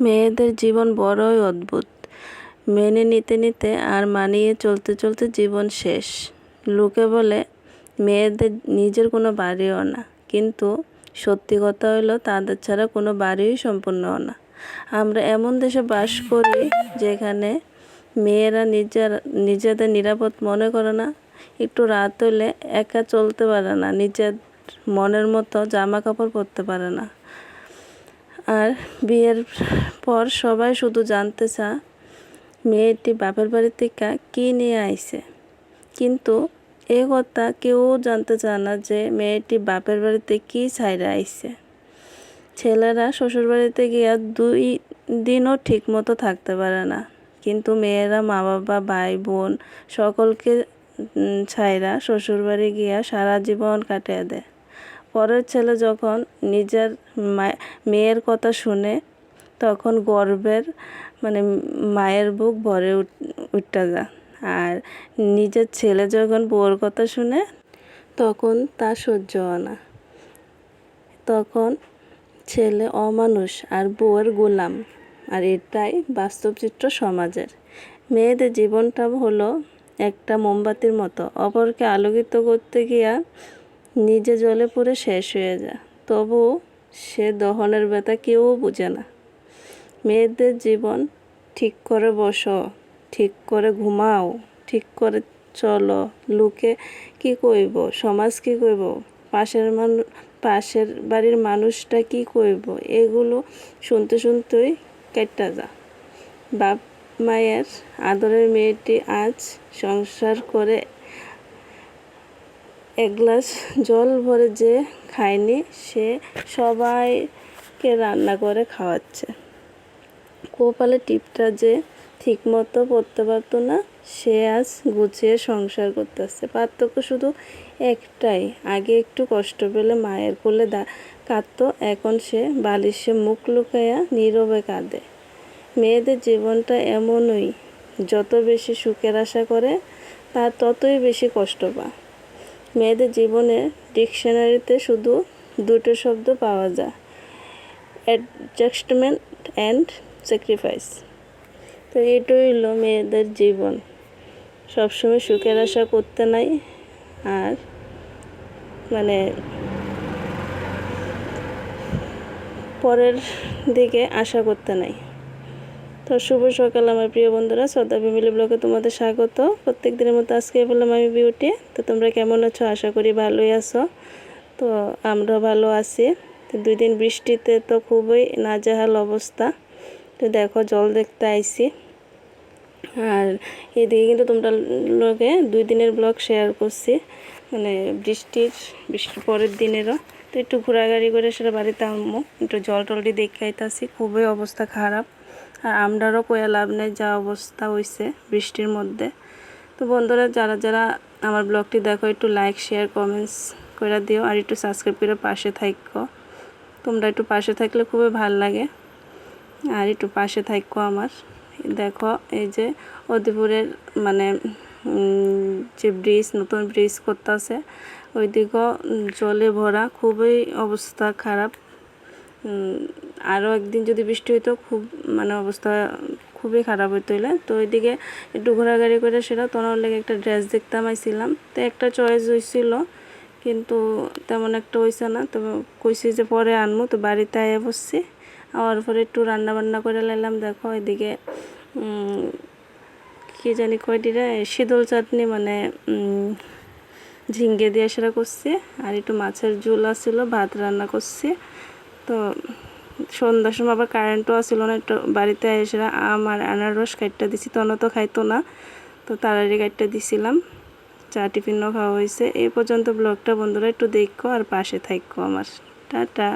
মেয়েদের জীবন বড়ই অদ্ভুত। মেনে নিতে নিতে আর মানিয়ে চলতে চলতে জীবন শেষ। লোকে বলে, মেয়েদের নিজের কোনো বাড়িও না। কিন্তু সত্যি কথা হলো, তাদের ছাড়া কোনো বাড়িই সম্পূর্ণ না। আমরা এমন দেশে বাস করি যেখানে মেয়েরা নিজের, নিজেদের নিরাপদ মনে করে না। একটু রাত হলে একা চলতে পারে না। নিজের মনের মতো জামা কাপড় পরতে পারে না। আর বিয়ের পর সবাই শুধু জানতে চা মেয়েটি বাপের বাড়ি থেকে কী নিয়ে আইছে। কিন্তু এ কথা কেউ জানতে চায় না যে মেয়েটি বাপের বাড়িতে কী ছাইরে আইছে। ছেলেরা শ্বশুরবাড়িতে গিয়া দুই দিনও ঠিক মতো থাকতে পারে না। কিন্তু মেয়েরা মা বাবা ভাই বোন সকলকে ছাইরা শ্বশুরবাড়ি গিয়া সারা জীবন কাটিয়ে দেয়। পরের ছেলে যখন নিজের মেয়ের কথা শুনে তখন গর্বের মানে মায়ের বুক ভরে উঠতে যায় আর নিজের ছেলে যখন বউর কথা শুনে তখন তা সহ্য হয় না। তখন ছেলে অমানুষ আর বউয়ের গোলাম আর এটাই বাস্তব চিত্র সমাজের। মেয়েদের জীবনটা হলো একটা মোমবাতির মতো। অপরকে আলোকিত করতে গিয়া নিজে জলে পুড়ে শেষ হয়ে যায়। তবু সে দহনের ব্যথা কেউ বুঝে না। মেয়েদের জীবন, ঠিক করে বসো, ঠিক করে ঘুমাও, ঠিক করে চলো, লোকে কি কইব, সমাজ কি কইব, পাশের মানুষ পাশের বাড়ির মানুষটা কি কইব, এগুলো শুনতে শুনতেই কেটটা যা বাপ মায়ের আদরের মেয়েটি আজ সংসার করে এক গ্লাস জল ভরে যে খায়নি, সে সবাইকে রান্না করে খাওয়াচ্ছে। কপালে টিপটা যে ঠিকমতো পড়তে পারতো না, সে আজ গুছিয়ে সংসার করতে আসছে পার্থক্য শুধু একটাই, আগে একটু কষ্ট পেলে মায়ের কোলে দা কাঁদতো, এখন সে বালিশে মুখ লুকাইয়া নীরবে কাঁদে। মেয়েদের জীবনটা এমনই, যত বেশি সুখের আশা করে, তার ততই বেশি কষ্ট পায়। মেয়েদের জীবনে ডিকশনারিতে শুধু দুটো শব্দ পাওয়া যায়। অ্যাডজাস্টমেন্ট অ্যান্ড স্যাক্রিফাইস তো এটাই হলো মেয়েদের জীবন। সবসময় সুখের আশা করতে নাই আর মানে পরের দিকে আশা করতে নাই। তো শুভ সকাল, আমার প্রিয় বন্ধুরা। শ্রদ্ধা ফ্যামিলি ব্লগে তোমাদের স্বাগত। প্রত্যেক দিনের মতো আজকে বললাম আমি বিউটি। তো তোমরা কেমন আছো? আশা করি ভালোই আছো। তো আমরা ভালো আছি। তো দুই দিন বৃষ্টিতে তো খুবই নাজেহাল অবস্থা। তো দেখো, জল দেখতে আইছি। আর এদিকে কিন্তু তোমরা লোকে দুই দিনের ব্লগ শেয়ার করছি। মানে বৃষ্টির বৃষ্টির পরের দিনেরও। তো একটু ঘোরাঘুরি করে সেটা বাড়িতে আনব একটু জল টলটি দেখে আইতাছি। খুবই অবস্থা খারাপ। আর আমরারও কয়া লাভ নেই, যা অবস্থা হয়েছে বৃষ্টির মধ্যে। তো বন্ধুরা, যারা যারা আমার ব্লগটি দেখো, একটু লাইক শেয়ার কমেন্টস করে দিও আর একটু সাবস্ক্রাইব করে পাশে থাকো তোমরা একটু পাশে থাকলে খুবই ভালো লাগে। আর একটু পাশে থাকো আমার। দেখো, এই যে অদিপুরের মানে যে ব্রিজ নতুন ব্রিজ করতেছে, ওইদিকেও জলে ভরা, খুবই অবস্থা খারাপ। আরও একদিন যদি বৃষ্টি হইতো, খুব মানে অবস্থা খুবই খারাপ হইতো হইলে তো ওইদিকে একটু ঘোরাঘুরি করে সেটা তখন লেগে একটা ড্রেস দেখতাম, আইছিলাম। তো একটা চয়েস হয়েছিল কিন্তু তেমন একটা হয়েছে না। তো কইছি যে পরে আনব তো বাড়িতে আয়ে বসছি। আবার পরে একটু রান্না বান্না করে লাইলাম। দেখো এদিকে কী জানি কয়টিরা শীতল চাটনি মানে ঝিঙ্গে দিয়ে সেটা করছি। আর একটু মাছের ঝোল আসছিল ভাত রান্না করছি। তো সন্ধ্যার সময় আবার কারেন্টও আসছিল না, একটু বাড়িতে এসে আম আর আনারস কাটটা দিছি তখন তো খাইতো না, তো তাড়াতাড়ি কাটটা দিছিলাম, চা টিফিনও খাওয়া হয়েছে এই পর্যন্ত ব্লগটা বন্ধুরা একটু দেখো আর পাশে থাকো আমার। টাটা।